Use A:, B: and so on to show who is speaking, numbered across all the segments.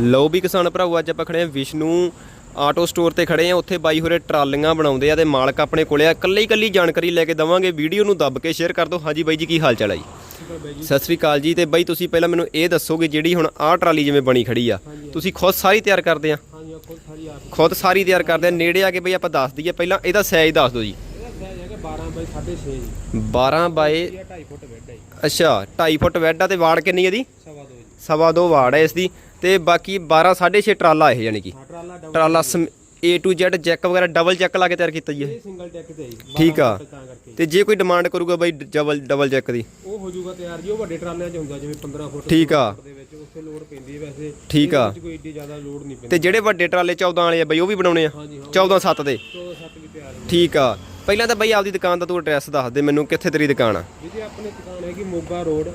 A: ਲਓ ਵੀ ਕਿਸਾਨ ਭਰਾਓ ਅੱਜ ਆਪਾਂ ਖੜੇ ਆ ਵਿਸ਼ਨੂੰ ਆਟੋ ਸਟੋਰ ਤੇ ਖੜੇ ਆ ਉੱਥੇ ਬਾਈ ਹੋਰੇ ਟਰਾਲੀਆਂ ਬਣਾਉਂਦੇ ਆ ਤੇ ਮਾਲਕ ਆਪਣੇ ਕੋਲੇ ਆ। ਕੱਲੀ ਕੱਲੀ ਜਾਣਕਾਰੀ ਲੈ ਕੇ ਦਵਾਂਗੇ। ਵੀਡੀਓ ਨੂੰ ਦੱਬ ਕੇ ਸ਼ੇਅਰ ਕਰ ਦਿਓ। ਹਾਂਜੀ ਬਾਈ ਜੀ ਕੀ ਹਾਲ ਚਾਲ ਆ ਜੀ? ਸਤਿ ਸ੍ਰੀ ਅਕਾਲ ਜੀ। ਤੇ ਬਾਈ ਤੁਸੀਂ ਪਹਿਲਾਂ ਮੈਨੂੰ ਇਹ ਦੱਸੋ ਕਿ ਜਿਹੜੀ ਹੁਣ ਆਹ ਟਰਾਲੀ ਜਿਵੇਂ ਬਣੀ ਖੜੀ ਆ ਤੁਸੀਂ ਖੁਦ ਸਾਰੀ ਤਿਆਰ ਕਰਦੇ ਆ?
B: ਖੁਦ ਸਾਰੀ ਆਪ
A: ਖੁਦ ਸਾਰੀ ਤਿਆਰ ਕਰਦੇ ਆ। ਨੇੜੇ ਆ ਕੇ ਬਈ ਆਪਾਂ ਦੱਸ ਦਈਏ। ਪਹਿਲਾਂ ਇਹਦਾ ਸਾਈਜ਼ ਦੱਸ ਦਿਓ ਜੀ।
B: ਇਹਦਾ ਸਾਈਜ਼ ਹੈਗਾ 12 ਬਾਈ 6.5 ਜੀ।
A: 12 ਬਾਏ
B: ਇਹ 2.5 ਫੁੱਟ ਬੈੱਡ ਹੈ
A: ਅੱਛਾ 2.5 ਫੁੱਟ ਵੈਡ ਆ ਤੇ ਵਾੜ ਕਿੰਨੀ
B: ਸਵਾ ਦੋ
A: ਸਵਾ ਦੋ ਵਾੜ ਹੈ ਇਸ ਦੀ ਤੇ ਬਾਕੀ 12 6.5 ਟਰਾਲਾ ਇਹ ਯਾਨੀ ਕਿ।
B: ਟਰਾਲਾ
A: A to Z ਜੈਕ ਵਗੈਰਾ ਡਬਲ ਜੈਕ ਲਾ ਕੇ ਤਿਆਰ ਕੀਤਾ ਜੀ ਇਹ।
B: ਇਹ ਸਿੰਗਲ ਟੈਕ ਤੇ ਹੈ ਜੀ
A: ਠੀਕ ਆ।
B: 12 ਫੁੱਟ ਤਾਂ
A: ਜੇ ਕੋਈ ਡਿਮਾਂਡ ਕਰੂਗਾ ਬਾਈ ਡਬਲ ਡਬਲ ਜੈਕ ਦੀ।
B: ਉਹ ਹੋ ਜਾਊਗਾ ਤਿਆਰ ਜੀ ਉਹ ਵੱਡੇ ਟਰਾਲਿਆਂ 'ਚ ਹੁੰਦਾ ਜਿਵੇਂ 15 ਫੁੱਟ
A: ਠੀਕ ਆ।
B: 16 ਫੁੱਟ ਦੇ ਵਿੱਚ ਉੱਥੇ ਲੋਡ ਪੈਂਦੀ ਹੈ ਵੈਸੇ।
A: ਠੀਕ ਆ।
B: ਇਹਦੇ ਵਿੱਚ ਕੋਈ ਏਡੀ ਜ਼ਿਆਦਾ ਲੋਡ ਨਹੀਂ ਪੈਂਦੀ।
A: ਤੇ ਜਿਹੜੇ ਵੱਡੇ ਟਰਾਲੇ 14 ਵਾਲੇ ਆ ਬਾਈ ਉਹ ਵੀ ਬਣਾਉਣੇ ਆ।
B: ਹਾਂਜੀ ਹਾਂ।
A: 14 7 ਦੇ।
B: 14 7 ਵੀ ਤਿਆਰ ਹੈ
A: ਠੀਕ ਆ। ਪਹਿਲਾਂ ਤਾਂ ਬਾਈ ਆਪਦੀ ਦੁਕਾਨ ਦਾ ਤੂੰ ਐਡਰੈਸ ਦੱਸ ਦੇ ਮੈਨੂੰ ਕਿੱਥੇ ਤੇਰੀ ਦੁਕਾਨ ਆ।
B: ਜਿਹਦੀ ਆਪਣੀ ਦੁਕਾਨ ਹੈਗੀ ਮੋਗਾ ਰੋਡ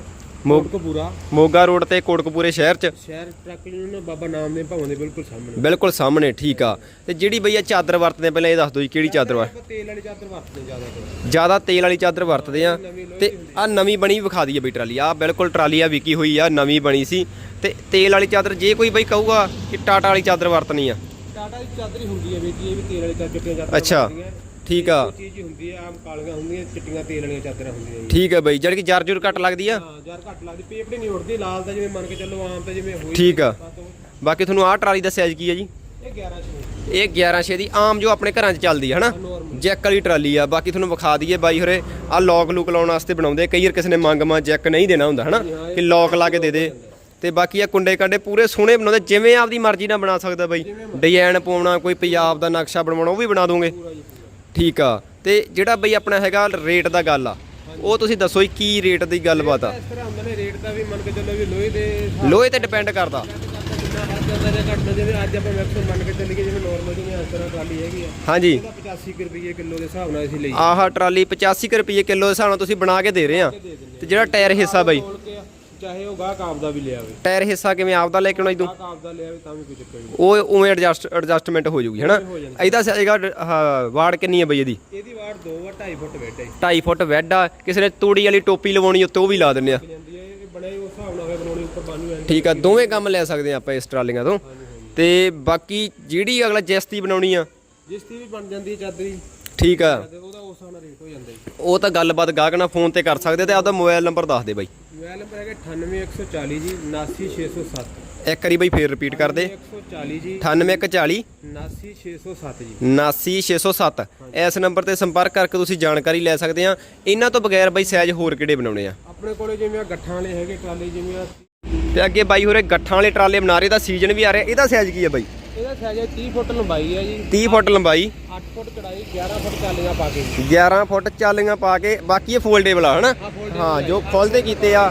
A: ਮੋ-
B: ਕੋਟਕਪੂਰਾ।
A: ਮੋਗਾ ਰੋਡ ਤੇ ਕੋਟਕਪੂਰੇ ਸ਼ਹਿਰ 'ਚ।
B: ਸ਼ਹਿਰ ਟਰੱਕ ਯੂਨੀਅਨ ਬਾਬਾ ਨਾਮਦੇਵ ਭਵਨ ਦੇ ਬਿਲਕੁਲ ਸਾਹਮਣੇ।
A: ਬਿਲਕੁਲ ਸਾਹਮਣੇ ਠੀਕ ਆ। ਤੇ ਜਿਹੜੀ ਬਈ ਆ ਚਾਦਰ ਵਰਤਦੇ ਆ, ਪਹਿਲਾਂ ਇਹ ਦੱਸ ਦਿਓ ਜੀ ਕਿਹੜੀ ਚਾਦਰ ਵਾ
B: ਆਪਾਂ ਤੇਲ ਵਾਲੀ ਚਾਦਰ ਵਰਤਦੇ ਜ਼ਿਆਦਾ
A: ਜ਼ਿਆਦਾ ਤੇਲ ਵਾਲੀ ਚਾਦਰ ਵਰਤਦੇ ਆ। ਤੇ ਆ। ਨਵੀਂ ਬਣੀ ਵਿਖਾ ਦਈਏ ਬਈ ਟਰਾਲੀ। ਆ ਬਿਲਕੁਲ ਟਰਾਲੀ ਆ ਵਿਕੀ ਹੋਈ ਆ ਨਵੀਂ ਬਣੀ ਸੀ। ਤੇ ਤੇਲ ਵਾਲੀ ਚਾਦਰ ਜੇ ਕੋਈ ਬਈ ਕਹੂਗਾ ਕਿ ਟਾਟਾ ਵਾਲੀ ਚਾਦਰ ਵਰਤਣੀ ਆ।
B: ਟਾਟਾ ਦੀ ਚਾਦਰ ਹੀ ਹੁੰਦੀ ਹੈ ਵੀਰ ਜੀ ਇਹ ਵੀ ਤੇਲ ਵਾਲੀ ਚਾਦਰ ਚਿੱਟੀਆਂ ਚਾਦਰਾਂ
A: ਅੱਛਾ। ਠੀਕ ਆ।
B: ਉਹ ਚੀਜ਼ ਹੀ ਹੁੰਦੀ ਹੈ ਆਮ ਕਾਲੀਆਂ ਹੁੰਦੀਆਂ ਚਿੱਟੀਆਂ ਤੇਲ ਵਾਲੀਆਂ ਚਾਦਰਾਂ ਹੁੰਦੀਆਂ ਜੀ।
A: ਠੀਕ ਆ ਬਈ ਜਿਹੜੀ ਕਿ ਜਰ ਜੁਰ ਘੱਟ ਲੱਗਦੀ ਆ?
B: ਹਾਂ ਯਾਰ ਘੱਟ ਲੱਗਦੀ ਪੇਪੜੀ ਨਹੀਂ ਉੜਦੀ ਲਾਲ ਤਾਂ ਜਿਵੇਂ ਮੰਨ ਕੇ ਚੱਲੋ ਆਮ ਤਾਂ ਜਿਵੇਂ ਹੋਈ
A: ਠੀਕ ਆ।
B: ਬਸ ਉਹ-
A: ਬਾਕੀ ਤੁਹਾਨੂੰ ਆਹ ਟਰਾਲੀ ਦਾ ਸਾਈਜ਼ ਕੀ ਆ ਜੀ?
B: ਇਹ 11 ਛੇ।
A: ਇਹ 11 ਛੇ ਦੀ ਆਮ ਜੋ ਆਪਣੇ ਘਰਾਂ 'ਚ ਚੱਲਦੀ ਹੈ ਹਨਾ ਜੈਕ ਵਾਲੀ ਟਰਾਲੀ ਆ। ਬਾਕੀ ਤੁਹਾਨੂੰ ਵਿਖਾ ਦਈਏ ਬਾਈ ਹੋਰੇ ਆ ਲੌਕ ਲੂਕ ਲਾਉਣ ਵਾਸਤੇ ਬਣਾਉਂਦੇ ਆ। ਕਈ ਵਾਰ ਕਿਸੇ ਨੇ ਮੰਗ ਮਾ ਜੈਕ ਨਹੀਂ ਦੇਣਾ ਹੁੰਦਾ ਹਨਾ? ਕਿ ਲੌਕ ਲਾ ਕੇ ਦੇ ਦੇ। ਤੇ ਬਾਕੀ ਆ ਕੁੰਡੇ ਕਾਂਡੇ ਪੂਰੇ ਸੋਹਣੇ ਬਣਾਉਂਦੇ ਜਿਵੇਂ ਆਪਦੀ ਮਰਜ਼ੀ ਨਾਲ ਬਣਾ ਸਕਦਾ ਬਾਈ। ਡਿਜ਼ਾਈਨ ਪਾਉਣਾ ਕੋਈ ਪੰਜਾਬ ਦਾ ਨਕਸ਼ਾ ਬਣਵਾਉਣਾ ਉਹ ਵੀ ਬਣਾ ਦੋਗੇ।
B: ਜੀ
A: ਠੀਕ ਆ। ਤੇ ਜਿਹੜਾ ਬਈ ਆਪਣਾ ਹੈਗਾ ਰੇਟ ਦਾ ਗੱਲ ਆ ਉਹ ਤੁਸੀਂ ਦੱਸੋ ਜੀ ਕੀ ਰੇਟ ਦੀ ਗੱਲਬਾਤ ਆ।
B: ਇਸ ਤਰ੍ਹਾਂ ਹੁੰਦਾ ਨੇ ਰੇਟ ਦਾ ਵੀ ਮੰਨ ਕੇ ਚੱਲੋ ਵੀ ਲੋਹੇ ਦੇ ਹਿਸਾਬ
A: ਲੋਹੇ ਤੇ ਡਿਪੈਂਡ ਕਰਦਾ।
B: ਜਿੰਨਾ ਹੱਥ ਜਾਂਦਾ ਜਾਂ ਘੱਟਦਾ ਜਿਵੇਂ ਅੱਜ ਆਪਾਂ ਮੈਕਸਿਮਮ ਮੰਨ ਕੇ ਚੱਲੀਏ ਜਿਵੇਂ ਨਾਰਮਲ ਜਿਵੇਂ ਇਸ ਤਰ੍ਹਾਂ ਟਰਾਲੀ ਹੈਗੀ ਆ
A: ਹਾਂਜੀ।
B: ਇਹਦਾ 85 ਕੁ ਰੁਪਏ ਕਿਲੋ ਦੇ ਹਿਸਾਬ ਨਾਲ ਅਸੀਂ ਲਈ।
A: ਆਹ ਟਰਾਲੀ 85 ਕੁ ਰੁਪਏ ਕਿਲੋ ਦੇ ਹਿਸਾਬ ਨਾਲ ਤੁਸੀਂ ਬਣਾ ਕੇ ਦੇ ਰਹੇ ਆ। ਤੇ ਜਿਹੜਾ ਟਾਇਰ ਹਿੱਸਾ ਬਾਈ।
B: ਚਾਹੇ ਉਹ ਗਾਹਕ ਆਪਦਾ ਵੀ ਲਿਆਵੇ।
A: ਟਾਇਰ ਹਿੱਸਾ ਕਿਵੇਂ ਆਪਦਾ ਲੈ ਕੇ ਆਉਣਾ ਇਦੋਂ
B: ਗਾਹਕ ਆਪਦਾ ਲਿਆਵੇ ਤਾਂ ਵੀ ਕੋਈ ਚੱਕਰ ਨਹੀਂ।
A: ਉਹ ਉਵੇਂ ਐਡਜਸਟ ਐਡਜਸਟਮੈਂਟ ਹੋ ਜਾਊਗੀ ਹਨਾ?
B: ਹੋ ਜਾਂਦਾ
A: ਇਹਦਾ ਹੈਗਾ ਆਹ, ਵਾੜ ਕਿੰਨੀ ਹੈ ਬਈ ਇਹਦੀ?
B: ਇਹਦੀ ਵਾਰ 2 ਆ 2.5 ਫੁੱਟ ਬੈੱਡ ਹੈ।
A: 2.5 ਫੁੱਟ ਵੈਡ ਆ ਕਿਸੇ ਨੇ ਤੂੜੀ ਵਾਲੀ ਟੋਪੀ ਲਵਾਉਣੀ ਉੱਤੇ ਉਹ ਵੀ ਲਾ ਦਿੰਨੇ ਆ।
B: ਜਾਂਦੀ ਹੈ ਇਹ ਬਣੇ ਉਸ ਹਿਸਾਬ ਨਾਲ ਹੋਵੇ ਬਣਾਉਣੀ ਉੱਪਰ ਬਾਨੂ ਐ
A: ਠੀਕ ਆ ਦੋਵੇਂ ਕੰਮ ਲੈ ਸਕਦੇ ਆ ਆਪਾਂ ਇਸ ਟਰਾਲੀਆਂ ਤੋਂ। ਤੇ ਬਾਕੀ ਜਿਹੜੀ ਅਗਲਾ ਜਿਸਤੀ ਬਣਾਉਣੀ ਆ?
B: ਜਿਸ ਦੀ ਵੀ ਬਣ ਜਾਂਦੀ ਹੈ ਚਾਦਰੀ।
A: ਠੀਕ ਆ।
B: ਤੇ ਉਹਦਾ ਉਸ ਹਿਸਾਬ ਨਾਲ ਰੇਟ ਹੋ ਜਾਂਦਾ ਜੀ।
A: ਉਹ ਤਾਂ ਗੱਲਬਾਤ ਗਾਹਕ ਨਾਲ ਫੋਨ ਤੇ ਕਰ ਸਕਦੇ ਤੇ ਆਪਦਾ ਮੋਬਾਈਲ ਨੰਬਰ ਦੱਸ ਦੇ ਬਾਈ।
B: ਮੋਬਾਈਲ ਨੰਬਰ ਹੈਗਾ 98140 ਜੀ 79607
A: ਇੱਕ ਵਾਰੀ ਬਾਈ ਫੇਰ ਰਿਪੀਟ ਕਰ ਦੇ।
B: 140 ਜੀ
A: 9840
B: 79607 ਜੀ।
A: 79607 ਇਸ ਨੰਬਰ ਤੇ ਸੰਪਰਕ ਕਰਕੇ ਤੁਸੀਂ ਜਾਣਕਾਰੀ ਲੈ ਸਕਦੇ ਆ। ਇਹਨਾਂ ਤੋਂ ਬਗੈਰ ਬਾਈ ਸਾਈਜ਼ ਹੋਰ ਕਿਹੜੇ ਬਣਾਉਣੇ ਆ?
B: ਆਪਣੇ ਕੋਲੇ ਜਿਵੇਂ ਗੱਠਾਂ ਵਾਲੇ ਹੈਗੇ ਟਰਾਲੇ ਜਿਵੇਂ
A: ਤੇ ਅੱਗੇ ਬਾਈ ਹੋਰੇ ਗੱਠਾਂ ਵਾਲੇ ਟਰਾਲੇ ਬਣਾ ਰਹੇ ਦਾ ਸੀਜ਼ਨ ਵੀ ਆ ਰਿਹਾ। ਇਹਦਾ ਸਾਈਜ਼ ਕੀ ਹੈ ਬਾਈ?
B: ਇਹਦਾ ਸਾਈਜ਼ ਹੈ 30 ਫੁੱਟ ਲੰਬਾਈ ਹੈ ਜੀ।
A: 30 ਫੁੱਟ ਲੰਬਾਈ।
B: 8 ਫੁੱਟ ਚੜਾਈ 11 ਫੁੱਟ ਚਾਲੀਆਂ ਪਾ ਕੇ। ਜੀ
A: 11 ਫੁੱਟ ਚਾਲੀਆਂ ਪਾ ਕੇ ਬਾਕੀ ਇਹ ਫੋਲਡੇਬਲ ਆ ਹਨਾ? ਹਾਂ ਜੋ। ਖੁੱਲਦੇ ਕੀਤੇ ਆ।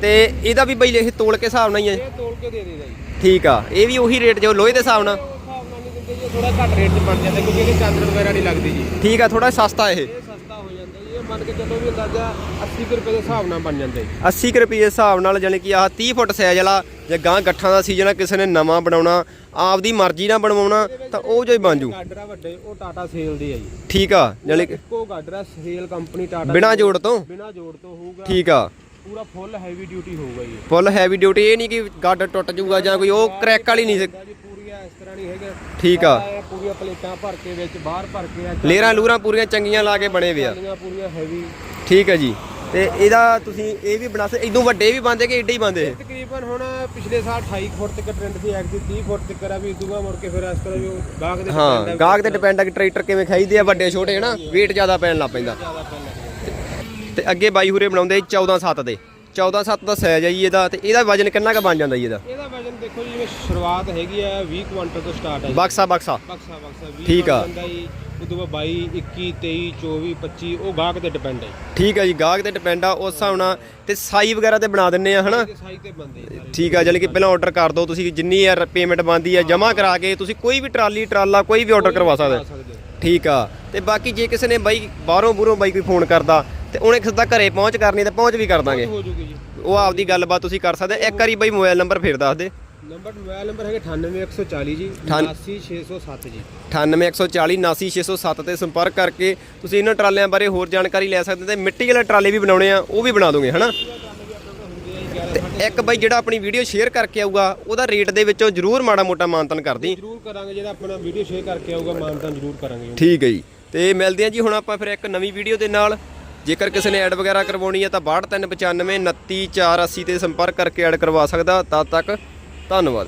A: ਤੇ ਇਹਦਾ ਵੀ ਬਾਈ ਇਹ ਤੋਲ ਕੇ ਹਿਸਾਬ ਨਾਲ ਹੀ ਹੈ
B: ਇਹ ਤੋਲ ਕੇ ਦੇ ਦੇਦਾ ਜੀ
A: ਠੀਕ ਆ ਇਹ ਵੀ ਉਹੀ ਰੇਟ ਜੋ ਲੋਹੇ ਦੇ ਹਿਸਾਬ ਨਾਲ।
B: ਉਸ ਹਿਸਾਬ ਨਾਲ ਨਹੀਂ ਦਿੰਦੇ ਜੀ ਥੋੜਾ ਘੱਟ ਰੇਟ 'ਚ ਬਣ ਜਾਂਦਾ ਕਿਉਂਕਿ ਇਹਦੀ ਚਾਦਰ ਵਗੈਰਾ ਨਹੀਂ ਲੱਗਦੀ ਜੀ।
A: ਠੀਕ ਆ ਥੋੜਾ ਸਸਤਾ ਇਹ
B: ਇਹ ਸਸਤਾ ਹੋ ਜਾਂਦਾ ਜੀ ਇਹ ਮੰਨ ਕੇ ਚੱਲੋ ਵੀ ਅੰਦਾਜ਼ਾ 80 ਕੁ ਰੁਪਏ ਦੇ ਹਿਸਾਬ ਨਾਲ ਬਣ ਜਾਂਦਾ। ਜੀ
A: 80 ਕੁ ਰੁਪਏ ਦੇ ਹਿਸਾਬ ਨਾਲ ਜਾਨੀ ਕਿ ਆਹ 30 ਫੁੱਟ ਸਾਈਜ਼ ਵਾਲਾ ਜੇ ਗਾਂ ਗੱਠਾਂ ਦਾ ਸੀਜ਼ਨ ਆ ਕਿਸੇ ਨੇ ਨਵਾਂ ਬਣਾਉਣਾ ਆਪਦੀ ਮਰਜ਼ੀ ਨਾਲ ਬਣਵਾਉਣਾ ਤਾਂ ਉਹ ਜੋ ਹੀ ਬਣ ਜੂ।
B: ਗਾਡਰ ਆ ਵੱਡੇ ਉਹ ਟਾਟਾ ਸੇਲ ਦੇ ਆ ਜੀ।
A: ਠੀਕ ਆ ਜਾਨੀ ਕਿ
B: ਇੱਕੋ ਗਾਡਰ ਆ ਸੇਲ ਕੰਪਨੀ ਟਾਟਾ
A: ਬਿਨਾ ਜੋੜ ਤੋਂ?
B: ਬਿਨਾ ਜੋੜ ਤੋਂ ਹੋਊਗਾ।
A: ਠੀਕ ਆ।
B: ਪੂਰਾ ਫੁੱਲ ਹੈਵੀ ਡਿਊਟੀ ਹੋਊਗਾ ਜੀ।
A: ਫੁੱਲ ਹੈਵੀ ਡਿਊਟੀ ਇਹ ਨਹੀਂ ਕਿ ਗੱਡ ਟੁੱਟ ਜੂਗਾ ਜਾਂ ਕੋਈ ਉਹ ਕਰੈਕ ਵਾਲੀ ਨਹੀਂ
B: ਇਸ ਤਰ੍ਹਾਂ ਨਹੀਂ ਹੈਗਾ।
A: ਠੀਕ ਆ।
B: ਇਹ ਪੂਰੀਆਂ ਪਲੇਟਾਂ ਭਰ ਕੇ ਵਿੱਚ ਬਾਹਰ ਭਰ ਕੇ ਆ
A: ਲੇਰਾਂ ਲੂਰਾਂ ਪੂਰੀਆਂ ਚੰਗੀਆਂ ਲਾ ਕੇ ਬਣੇ ਵੇ ਆ।
B: ਚਾਲੀਆਂ ਪੂਰੀਆਂ ਹੈਵੀ
A: ਠੀਕ ਹੈ ਜੀ। ਤੇ ਇਹਦਾ ਤੁਸੀਂ ਇਹ ਵੀ ਬਣਾ ਸਕਦੇ ਇਦੋਂ ਵੱਡੇ ਵੀ ਬੰਦੇ ਕਿ ਏਡੇ ਹੀ ਬੰਦੇ
B: ਤਕਰੀਬਨ ਹੁਣ ਪਿਛਲੇ ਸਾਲ 28 ਫੁੱਟ ਤੱਕ ਟ੍ਰੈਂਡ ਸੀ ਐਕਚੁਅਲੀ 30 ਫੁੱਟ ਤੱਕ ਆ ਵੀ ਦੂਗਾ ਮੁੜ ਕੇ ਫਿਰ ਇਸ ਤਰ੍ਹਾਂ ਉਹ ਗਾਹਕ ਦੇ
A: ਹਾਂ
B: ਆ
A: ਗਾਹਕ ਤੇ ਡਿਪੈਂਡ ਆ ਕਿ ਟਰੈਕਟਰ ਕਿਵੇਂ ਖਾਈਦੇ ਆ ਵੱਡੇ ਛੋਟੇ ਹਨਾ? weight ਜ਼ਿਆਦਾ ਪੈਣ ਲੱਗ ਪੈਂਦਾ। ਤੇ ਅੱਗੇ ਬਾਈ ਹੁਰੇ ਬਣਾਉਂਦੇ 14 7 ਦੇ। 14 7 ਦਾ ਸਾਈਜ਼ ਆ ਜੀ ਇਹਦਾ ਤੇ ਇਹਦਾ ਵਜਨ ਕਿੰਨਾ ਕੁ ਬਣ ਜਾਂਦਾ ਜੀ ਇਹਦਾ?
B: ਇਹਦਾ ਵਜਨ ਦੇਖੋ ਜੀ ਜਿਵੇਂ ਸ਼ੁਰੂਆਤ ਹੈਗੀ ਆ 20 ਕੁਆਂਟਲ ਤੋਂ ਸਟਾਰਟ ਹੈ ਜੀ।
A: ਬਕਸਾ ਬਕਸਾ।
B: ਬਕਸਾ ਬਕਸਾ 20
A: ਠੀਕ ਆ।
B: ਬਣ ਜਾਂਦਾ ਜੀ। ਉਦੋਂ ਬਾਅਦ 22 21 23 24 25 ਉਹ ਗਾਹਕ ਤੇ ਡਿਪੈਂਡ ਹੈ
A: ਠੀਕ ਹੈ ਜੀ ਗਾਹਕ ਤੇ ਡਿਪੈਂਡ ਆ ਉਸ ਹਿਸਾਬ ਨਾਲ ਤੇ ਸਾਈ ਵਗੈਰਾ ਤੇ ਬਣਾ ਦਿੰਨੇ ਆ ਹਨਾ?
B: ਇਹਦੇ ਸਾਈਜ਼ ਤੇ ਬੰਦੇ ਸਾਰੇ।
A: ਠੀਕ ਆ ਜਾਨੀ ਕਿ ਪਹਿਲਾਂ ਆਰਡਰ ਕਰ ਦਿਓ ਤੁਸੀਂ ਜਿੰਨੀ ਯਾਰ ਪੇਮੈਂਟ ਬਣਦੀ ਆ ਜਮ੍ਹਾਂ ਕਰਾ ਕੇ ਤੁਸੀਂ ਕੋਈ ਵੀ ਟਰਾਲੀ ਟਰਾਲਾ ਕੋਈ ਵੀ ਆਰਡਰ ਕਰਵਾ ਸਕਦੇ।
B: ਹੋ।
A: ਠੀਕ ਆ ਤੇ ਬਾਕੀ ਜੇ ਕਿਸੇ ਨੇ ਬਾਈ ਬਾਹਰੋਂ ਬੂਰੋਂ ਬਾਈ ਕੋਈ ਫੋਨ ਕਰਦਾ ਤੇ ਉਹਨੇ ਕਿਸੇ ਦਾ ਘਰੇ ਪਹੁੰਚ ਕਰਨੀ ਤੇ ਪਹੁੰਚ ਵੀ ਕਰ ਦਾਂਗੇ। ਉਹ ਆਪਦੀ ਗੱਲਬਾਤ ਤੁਸੀਂ ਕਰ ਸਕਦੇ। ਇੱਕ ਵਾਰੀ ਬਈ ਮੋਬਾਈਲ ਨੰਬਰ ਫੇਰ ਦੱਸ ਦੇ।
B: ਨੰਬਰ ਮੋਬਾਈਲ ਨੰਬਰ ਹੈਗਾ 98140 ਜੀ 89607 ਜੀ।
A: 9814498607 ਤੇ ਸੰਪਰਕ ਕਰਕੇ ਤੁਸੀਂ ਇਹਨਾਂ ਟਰਾਲਿਆਂ ਬਾਰੇ ਹੋਰ ਜਾਣਕਾਰੀ ਲੈ ਸਕਦੇ ਤੇ ਮਿੱਟੀ ਵਾਲੇ ਟਰਾਲੇ ਵੀ ਬਣਾਉਣੇ ਆ ਉਹ ਵੀ ਬਣਾ ਦੋਗੇ ਹਨਾ? ਇੱਕ ਬਾਈ ਜਿਹੜਾ ਆਪਣੀ ਵੀਡੀਓ ਸ਼ੇਅਰ ਕਰਕੇ ਆਊਗਾ ਉਹਦਾ ਰੇਟ ਦੇ ਵਿੱਚੋਂ ਜ਼ਰੂਰ ਮਾੜਾ ਮੋਟਾ ਮਾਨਤਨ ਕਰਦੀ
B: ਜ਼ਰੂਰ ਕਰਾਂਗੇ ਜਿਹੜਾ ਆਪਣਾ ਵੀਡੀਓ ਸ਼ੇਅਰ ਕਰਕੇ ਆਊਗਾ ਮਾਨਤਾਂ ਜ਼ਰੂਰ ਕਰਾਂਗੇ
A: ਠੀਕ ਹੈ ਜੀ। ਤੇ ਮਿਲਦੇ ਆ ਜੀ ਹੁਣ ਆਪਾਂ ਫਿਰ ਇੱਕ ਨਵੀਂ ਵੀਡੀਓ ਦੇ ਨਾਲ। ਜੇਕਰ ਕਿਸੇ ਨੇ ਐਡ ਵਗੈਰਾ ਕਰਵਾਉਣੀ ਹੈ ਤਾਂ 6239599480 ਤੇ ਸੰਪਰਕ ਕਰਕੇ ਐਡ ਕਰਵਾ ਸਕਦਾ। ਤਦ ਤੱਕ ਧੰਨਵਾਦ।